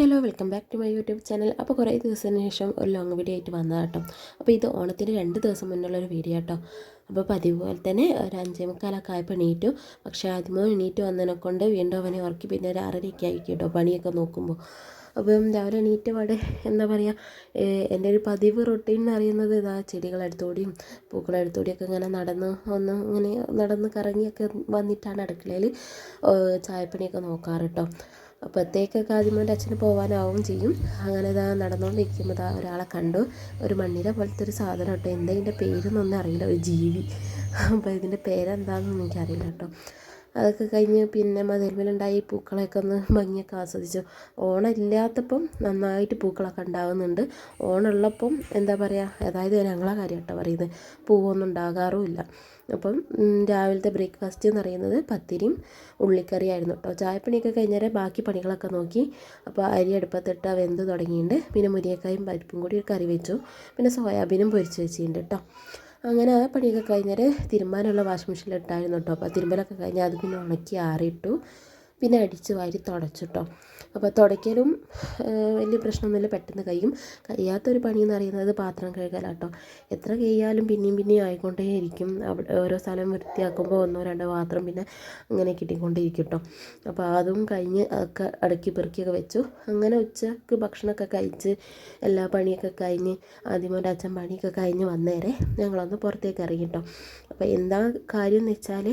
Hello welcome back to my YouTube channel. അപ്പോൾ കുറേ ദിവസത്തിന് ശേഷം ഒരു ലോങ് വീഡിയോ ആയിട്ട് വന്നതാണ് കേട്ടോ അപ്പോൾ ഇത് ഓണത്തിന് രണ്ട് ദിവസം മുന്നുള്ളൊരു വീഡിയോ കേട്ടോ അപ്പോൾ പതിവ് പോലെ തന്നെ ഒരു അഞ്ചേ മുക്കാലൊക്കെ ആയപ്പോൾ എണീറ്റു. പക്ഷേ ആദ്യമോ എണീറ്റ് വന്നതിനെ കൊണ്ട് വീണ്ടും അവനെ ഉറക്കി പിന്നെ ഒരു ആറരയൊക്കെ ആയി കേട്ടോ പണിയൊക്കെ നോക്കുമ്പോൾ. അപ്പം രാവിലെ എണീറ്റ പാടെ എന്താ പറയുക എന്റെ ഒരു പതിവ് റൊട്ടീൻ എന്ന് പറയുന്നത് ഇതാ ചെടികളെടുത്തോടിയും പൂക്കളെടുത്തോടിയൊക്കെ ഇങ്ങനെ നടന്ന് ഒന്ന് ഇങ്ങനെ നടന്ന് കറങ്ങിയൊക്കെ വന്നിട്ടാണ് അടുക്കളയിൽ ചായപ്പണിയൊക്കെ നോക്കാറ് കേട്ടോ അപ്പോഴത്തേക്കൊക്കെ ആദ്യമോന്റെ അച്ഛന് പോകാനാവും ചെയ്യും. അങ്ങനെ ഇതാ നടന്നുകൊണ്ടിരിക്കുമ്പോൾ ഇതാ ഒരാളെ കണ്ടു. ഒരു മണ്ണിര പോലത്തെ ഒരു സാധനം കേട്ടോ എന്താ ഇതിന്റെ പേരൊന്നും അറിയില്ല. ഒരു ജീവി. അപ്പോൾ ഇതിന്റെ പേരെന്താണെന്ന് എനിക്കറിയില്ല കേട്ടോ അതൊക്കെ കഴിഞ്ഞ് പിന്നെ മതിൽമേലുണ്ടായി പൂക്കളൊക്കെ ഒന്ന് ഭംഗിയൊക്കെ ആസ്വദിച്ചു. ഓണം ഇല്ലാത്തപ്പം നന്നായിട്ട് പൂക്കളൊക്കെ ഉണ്ടാകുന്നുണ്ട് ഓണമുള്ളപ്പം എന്താ പറയുക അതായത് ഞങ്ങളെ കാര്യം കേട്ടോ പറയുന്നത്. പൂവൊന്നും ഉണ്ടാകാറുമില്ല. അപ്പം രാവിലത്തെ ബ്രേക്ക്ഫാസ്റ്റ് എന്ന് പറയുന്നത് പത്തിരിയും ഉള്ളിക്കറിയായിരുന്നു കേട്ടോ. ചായപ്പണിയൊക്കെ കഴിഞ്ഞാൽ ബാക്കി പണികളൊക്കെ നോക്കി അപ്പോൾ അരി അടുപ്പത്തിട്ട് വെന്ത് തുടങ്ങിയിട്ടുണ്ട്. പിന്നെ മുരിയക്കായും പരിപ്പും കൂടി ഒരു കറി വെച്ചു. പിന്നെ സോയാബീനും പൊരിച്ച് വെച്ചിട്ടുണ്ട് കേട്ടോ. അങ്ങനെ ആ പണിയൊക്കെ കഴിഞ്ഞാൽ തിരുമ്പാനുള്ള വാഷിംഗ് മെഷീനിൽ ഇട്ടായിരുന്നു കേട്ടോ. അപ്പോൾ തിരുമ്പലൊക്കെ കഴിഞ്ഞാൽ അത് പിന്നെ ഉണക്കി ആറിയിട്ടു. പിന്നെ അടിച്ച് വാരി തുടച്ചിട്ടോ. അപ്പോൾ തുടയ്ക്കലും വലിയ പ്രശ്നമൊന്നുമില്ല. പെട്ടെന്ന് കഴിയും. കഴിയാത്തൊരു പണി എന്ന് പറയുന്നത് പാത്രം കഴുകലാട്ടോ. എത്ര കഴിയാലും പിന്നെയും പിന്നെയും ആയിക്കൊണ്ടേയിരിക്കും. ഓരോ സ്ഥലം വൃത്തിയാക്കുമ്പോൾ ഒന്നോ രണ്ടോ പാത്രം പിന്നെ അങ്ങനെ കിട്ടിക്കൊണ്ടേയിരിക്കും കേട്ടോ അപ്പോൾ അതും കഴിഞ്ഞ് ഒക്കെ അടക്കി പെറുക്കിയൊക്കെ വെച്ചു. അങ്ങനെ ഉച്ചയ്ക്ക് ഭക്ഷണമൊക്കെ കഴിച്ച് എല്ലാ പണിയൊക്കെ കഴിഞ്ഞ് ആദ്യമോന്റെ അച്ഛൻ പണിയൊക്കെ കഴിഞ്ഞ് വന്നേരെ ഞങ്ങളൊന്ന് പുറത്തേക്ക് ഇറങ്ങി കേട്ടോ അപ്പോൾ എന്താ കാര്യം എന്ന് വെച്ചാൽ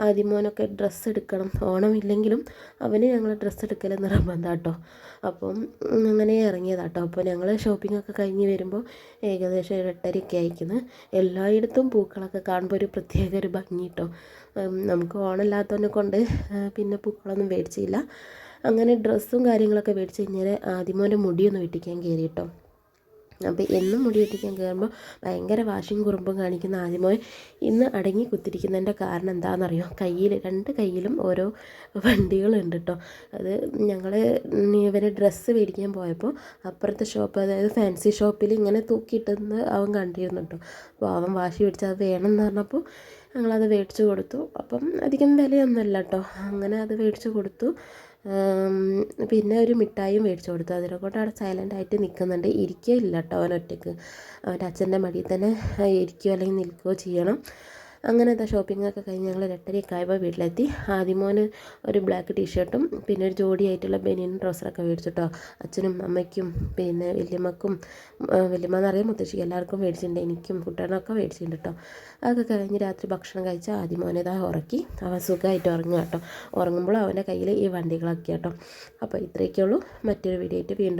ആദ്യമോനൊക്കെ ഡ്രസ്സ് എടുക്കണം ഓണമില്ലെങ്കിലും അവന് ഞങ്ങൾ ഡ്രസ്സ് എടുക്കൽ നിർബന്ധം കേട്ടോ അപ്പം അങ്ങനെ ഇറങ്ങിയതാട്ടോ അപ്പോൾ ഞങ്ങൾ ഷോപ്പിംഗ് ഒക്കെ കഴിഞ്ഞ് വരുമ്പോൾ ഏകദേശം എട്ടരയൊക്കെ അയക്കുന്നത് എല്ലായിടത്തും പൂക്കളൊക്കെ കാണുമ്പോൾ ഒരു പ്രത്യേക ഒരു ഭംഗി കേട്ടോ നമുക്ക് ഓണമില്ലാത്തതിനെ കൊണ്ട് പിന്നെ പൂക്കളൊന്നും മേടിച്ചില്ല. അങ്ങനെ ഡ്രസ്സും കാര്യങ്ങളൊക്കെ മേടിച്ച് കഴിഞ്ഞാൽ ആദ്യമോന്റെ മുടിയൊന്ന് വെട്ടിക്കാൻ കയറി കേട്ടോ അപ്പോൾ എന്നും മുടി വെട്ടിക്കാൻ കയറുമ്പോൾ ഭയങ്കര വാശിയും കുറുമ്പും കാണിക്കുന്ന ആദ്യമോ ഇന്ന് അടങ്ങി കുത്തിരിക്കുന്നതിന്റെ കാരണം എന്താണെന്നറിയോ കയ്യിൽ രണ്ട് കയ്യിലും ഓരോ വണ്ടികളുണ്ട് കേട്ടോ അത് ഞങ്ങൾ ഇവരെ ഡ്രസ്സ് മേടിക്കാൻ പോയപ്പോൾ അപ്പുറത്തെ ഷോപ്പ് അതായത് ഫാൻസി ഷോപ്പിൽ ഇങ്ങനെ തൂക്കിയിട്ടെന്ന് അവൻ കണ്ടിരുന്നു കേട്ടോ അപ്പോൾ അവൻ വാശി പിടിച്ച് അത് വേണം എന്ന് പറഞ്ഞപ്പോൾ ഞങ്ങളത് മേടിച്ച് കൊടുത്തു. അപ്പം അധികം വിലയൊന്നുമല്ല കേട്ടോ അങ്ങനെ അത് മേടിച്ച് കൊടുത്തു. പിന്നെ ഒരു മിഠായിയും മേടിച്ചു കൊടുത്തു. അതിനെ കൊണ്ട് അവിടെ സൈലന്റ് ആയിട്ട് നിൽക്കുന്നുണ്ട് ഇരിക്കുകയില്ല കേട്ടോ അവൻ ഒറ്റയ്ക്ക് അവന്റെ അച്ഛന്റെ മടിയിൽ തന്നെ ഇരിക്കുകയോ അല്ലെങ്കിൽ നിൽക്കുകയോ ചെയ്യണം. അങ്ങനെ എന്താ ഷോപ്പിംഗ് ഒക്കെ കഴിഞ്ഞ് ഞങ്ങൾ എട്ടരയൊക്കെ ആയപ്പോൾ വീട്ടിലെത്തി. ആദ്യമോന് ഒരു ബ്ലാക്ക് ടീഷർട്ടും പിന്നെ ഒരു ജോഡിയായിട്ടുള്ള ബനിയൻ ട്രൗസറൊക്കെ മേടിച്ചിട്ടോ. അച്ഛനും അമ്മയ്ക്കും പിന്നെ വല്യമ്മക്കും വല്യമ്മ എന്നറിയാം മുത്തശ്ശിക്ക് എല്ലാവർക്കും മേടിച്ചിട്ടുണ്ട്. എനിക്കും കുട്ടികളൊക്കെ മേടിച്ചിട്ടുണ്ട് കേട്ടോ അതൊക്കെ കഴിഞ്ഞ് രാത്രി ഭക്ഷണം കഴിച്ച ആദ്യമോനെ ഇതാ ഉറക്കി. അവൻ സുഖമായിട്ട് ഉറങ്ങുക കേട്ടോ ഉറങ്ങുമ്പോൾ അവന്റെ കയ്യിൽ ഈ വണ്ടികളൊക്കെ കേട്ടോ അപ്പോൾ ഇത്രയൊക്കെ ഉള്ളൂ മറ്റൊരു വീഡിയോ ആയിട്ട് വീണ്ടും